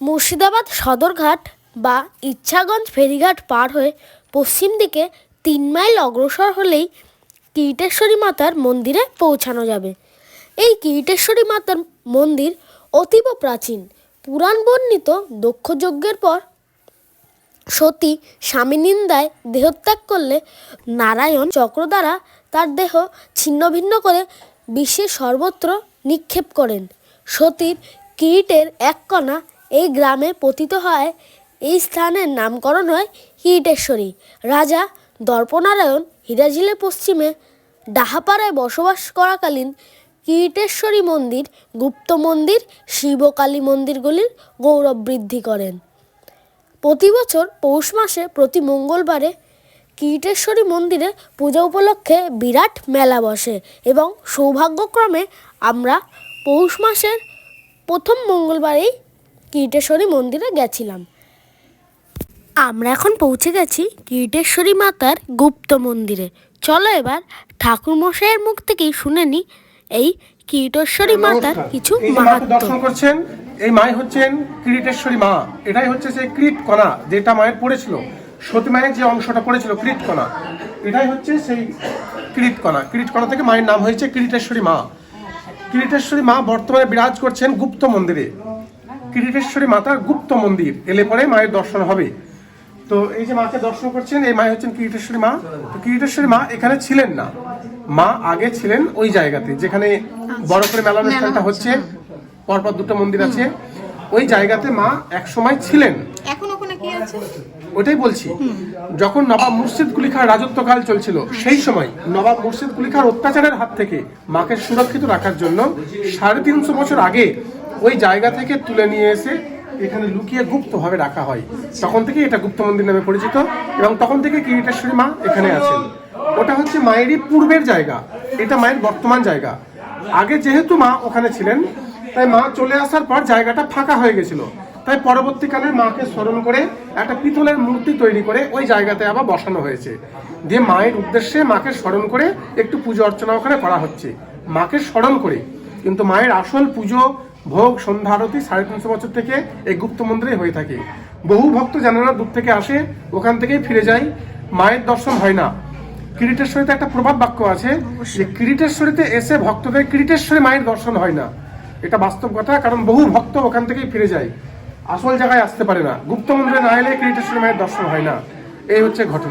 মুর্শিদাবাদ সদরঘাট বা ইচ্ছাগঞ্জ ফেরিঘাট পার হয়ে পশ্চিম দিকে তিন মাইল অগ্রসর হলেই কিরিটেশ্বরী মাতার মন্দিরে পৌঁছানো যাবে। এই কিরিটেশ্বরী মাতার মন্দির অতীব প্রাচীন, পুরাণ বর্ণিত দক্ষযজ্ঞের পর। সতী স্বামী নিন্দায় দেহত্যাগ করলে নারায়ণ চক্র দ্বারা তার দেহ ছিন্ন ভিন্ন করে বিশ্বের সর্বত্র নিক্ষেপ করেন। সতীর কিরিটের এক কণা এই গ্রামে পতিত হয়। এই স্থানের নামকরণ হয় কিরিটেশ্বরী রাজা দর্পনারায়ণ হিরাঝিলের পশ্চিমে ডাহাপাড়ায় বসবাস করাকালীন কিরিটেশ্বরী মন্দির, গুপ্ত মন্দির, শিবকালী মন্দিরগুলির গৌরব বৃদ্ধি করেন। প্রতি বছর পৌষ মাসে প্রতি মঙ্গলবারে কিরিটেশ্বরী মন্দিরে পূজা উপলক্ষে বিরাট মেলা বসে এবং সৌভাগ্যক্রমে আমরা পৌষ মাসের প্রথম মঙ্গলবারেই কিরিটেশ্বরী মন্দিরে গেছিলাম। আমরা এখন পৌঁছে গেছি কিরিটেশ্বরী মাতার গুপ্ত মন্দিরে। চলো এবার ঠাকুর মশাইয়ের মুখ থেকেই শুনে নি এই কিরিটেশ্বরী মাতার কিছু দর্শন করছেন এই মাই হচ্ছেন কিরিটেশ্বরী মা। এটাই হচ্ছে সেই ক্রিট কণা যেটা মায়ের পড়েছিল। সতী মায়ের যে অংশটা পড়েছিল ক্রিট কণা এটাই হচ্ছে সেই ক্রিট কণা ক্রিট কণা থেকে মায়ের নাম হয়েছে কিরিটেশ্বরী মা। কিরিটেশ্বরী মা বর্তমানে বিরাজ করছেন গুপ্ত মন্দিরে। কিরিটেশ্বরী মাতার গুপ্ত মন্দির। এলে পরে মায়ের দর্শন হবে। তো এই যে মাকে দর্শন করছেন এই মাই হচ্ছেন কিরিটেশ্বরী মা। তো কিরিটেশ্বরী মা এখানে ছিলেন না। মা আগে ছিলেন ওই জায়গাতে যেখানে বড় করে মেলা অনুষ্ঠানটা হচ্ছে পরপর দুটো মন্দির আছে। ওই জায়গাতে মা এক সময় ছিলেন। এখন ওখানে কি আছে? ওটাই বলছি। যখন নবাব মুর্শিদ কুলি খাঁর রাজত্বকাল চলছিল সেই সময় নবাব মুর্শিদ কুলি খাঁর অত্যাচারের হাত থেকে মাকে সুরক্ষিত রাখার জন্য সাড়ে তিনশো বছর আগে ওই জায়গা থেকে তুলে নিয়ে এসে এখানে লুকিয়ে গুপ্তভাবে রাখা হয়। তখন থেকে এটা গুপ্ত মন্দির নামে পরিচিত এবং তখন থেকে কিরিটেশ্বরী মা এখানে আছেন। ওটা হচ্ছে মায়েরই পূর্বের জায়গা। এটা মায়ের বর্তমান জায়গা। আগে যেহেতু মা ওখানে ছিলেন, তাই মা চলে আসার পর জায়গাটা ফাঁকা হয়ে গেছিল। তাই পরবর্তীকালে মাকে স্মরণ করে একটা পিতলের মূর্তি তৈরি করে ওই জায়গাতে আবার বসানো হয়েছে। দিয়ে মায়ের উদ্দেশ্যে মাকে স্মরণ করে একটু পুজো অর্চনা ওখানে করা হচ্ছে। মাকে স্মরণ করে। কিন্তু মায়ের আসল পুজো ভোগ সন্ধ্যা আরতি সাড়ে তিনশো বছর থেকে এই গুপ্ত মন্দিরে হয়ে থাকে। বহু ভক্ত জানে না দূর থেকে আসে ওখান থেকেই ফিরে যায়। মায়ের দর্শন হয় না। কিরিটেশ্বরীতে একটা প্রভাব বাক্য আছে যে কিরিটেশ্বরীতে এসে ভক্তদের কিরিটেশ্বরী মায়ের দর্শন হয় না। এটা বাস্তব কথা কারণ বহু ভক্ত ওখান থেকেই ফিরে যায়। আসল জায়গায় আসতে পারে না। গুপ্ত মন্দিরে না এলে কিরিটেশ্বরী মায়ের দর্শন হয় না। এই হচ্ছে ঘটনা।